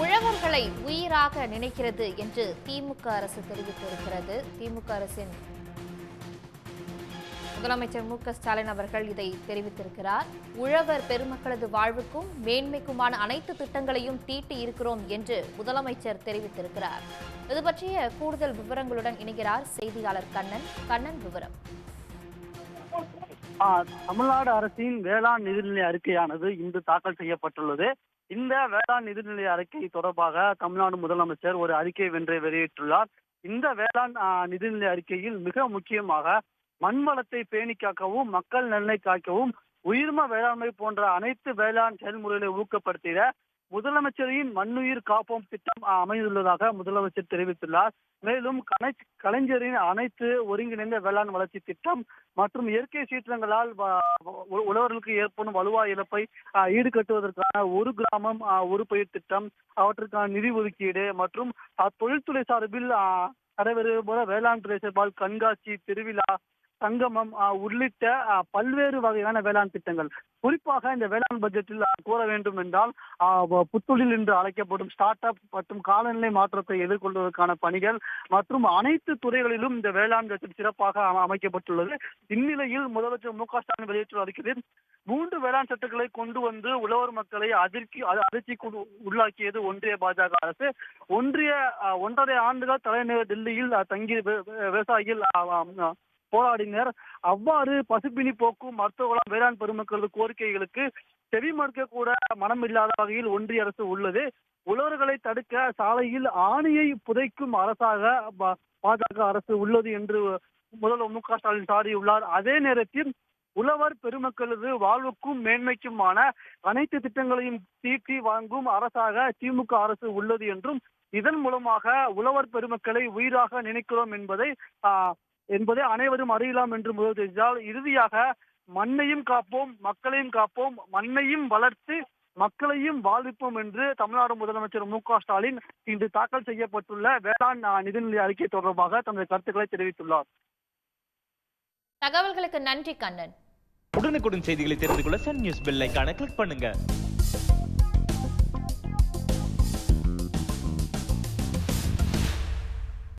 உழவர்களை உயிராக நினைக்கிறது என்று திமுக அரசு தெரிவித்திருக்கிறது. திமுக அரசின் முதலமைச்சர் மு ஸ்டாலின் அவர்கள் இதை தெரிவித்திருக்கிறார். உழவர் பெருமக்களது வாழ்வுக்கும் மேன்மைக்குமான அனைத்து திட்டங்களையும் தீட்டி இருக்கிறோம் என்று முதலமைச்சர் தெரிவித்திருக்கிறார். இது பற்றிய கூடுதல் விவரங்களுடன் இணைகிறார் செய்தியாளர் கண்ணன். கண்ணன் விவரம். தமிழ்நாடு அரசின் வேளாண் நிதிநிலை அறிக்கையானது இன்று தாக்கல் செய்யப்பட்டுள்ளது. இந்த வேளாண் நிதிநிலை அறிக்கை தொடர்பாக தமிழ்நாடு முதலமைச்சர் ஒரு அறிக்கை வென்றே வெளியிட்டுள்ளார். இந்த வேளாண் நிதிநிலை அறிக்கையில் மிக முக்கியமாக மண் வளத்தை பேணி காக்கவும் மக்கள் நலனை காக்கவும் உயிர்ம வேளாண்மை போன்ற அனைத்து வேளாண் செயல்முறைகளை ஊக்கப்படுத்திட முதலமைச்சரின் மண்ணுயிர் காப்போம் திட்டம் அமைந்துள்ளதாக முதலமைச்சர் தெரிவித்துள்ளார். மேலும் கலை- கலைஞரின் அனைத்து ஒருங்கிணைந்த வேளாண் வளர்ச்சி திட்டம் மற்றும் இயற்கை சீற்றங்களால் உழவர்களுக்கு ஏற்படும் வலுவாய் இழப்பை ஈடுகட்டுவதற்கான ஒரு கிராமம் ஒரு பயிர் திட்டம் அவற்றுக்கான நிதி ஒதுக்கீடு மற்றும் தொழில்துறை சார்பில் நடைபெறுவது போல வேளாண் துறை சார்பால் கண்காட்சி திருவிழா சங்கமம் உள்ளிட்ட பல்வேறு வகையான வேளாண் திட்டங்கள். குறிப்பாக இந்த வேளாண் பட்ஜெட்டில் கூற வேண்டும் என்றால் புத்தொழில் என்று அழைக்கப்படும் ஸ்டார்ட் அப் மற்றும் காலநிலை மாற்றத்தை எதிர்கொள்வதற்கான பணிகள் மற்றும் அனைத்து துறைகளிலும் இந்த வேளாண் பட்ஜெட் சிறப்பாக அமைக்கப்பட்டுள்ளது. இந்நிலையில் முதலமைச்சர் மு க ஸ்டாலின் வெளியிட்டுள்ள அறிக்கையில் மூன்று வேளாண் சட்டங்களை கொண்டு வந்து உழவர் மக்களை அதிர்ச்சி அதிர்ச்சி அதிர்ச்சிக்கு உள்ளாக்கியது ஒன்றிய பாஜக அரசு. ஒன்றிய ஒன்றரை ஆண்டுகள் தலைநகர் டெல்லியில் தங்கி விவசாயிகள் போராடினர். அவ்வாறு பசுப்பிணி போக்கும் மருத்துவ வேளாண் பெருமக்களது கோரிக்கைகளுக்கு செவிமடுக்க கூட மனம் இல்லாத வகையில் ஒன்றிய அரசு உள்ளது. உழவர்களை தடுக்க சாலையில் ஆணையை புதைக்கும் அரசாக பா- பாஜக அரசு உள்ளது என்று முதல்வர் மு க ஸ்டாலின் சாடியுள்ளார். அதே நேரத்தில் உழவர் பெருமக்களது வாழ்வுக்கும் மேன்மைக்குமான அனைத்து திட்டங்களையும் தீட்டி வாங்கும் அரசாக திமுக அரசு உள்ளது என்றும் இதன் மூலமாக உழவர் பெருமக்களை உயிராக நினைக்கிறோம் என்பதை என்பதை அனைவரும் அறியலாம் என்று முதல் தெரிவித்தால் இறுதியாக மண்ணையும் காப்போம் மக்களையும் காப்போம் மண்ணையும் வளர்த்து மக்களையும் வாழ்விப்போம் என்று தமிழ்நாடு முதலமைச்சர் மு க ஸ்டாலின் இன்று தாக்கல் செய்யப்பட்டுள்ள வேளாண் நிதிநிலை அறிக்கை தொடர்பாக தமது கருத்துக்களை தெரிவித்துள்ளார். தகவல்களுக்கு நன்றி கண்ணன். உடனுக்குடன் செய்திகளை தெரிந்து கொள்ள சன் நியூஸ் பெல் கிளிக் பண்ணுங்க.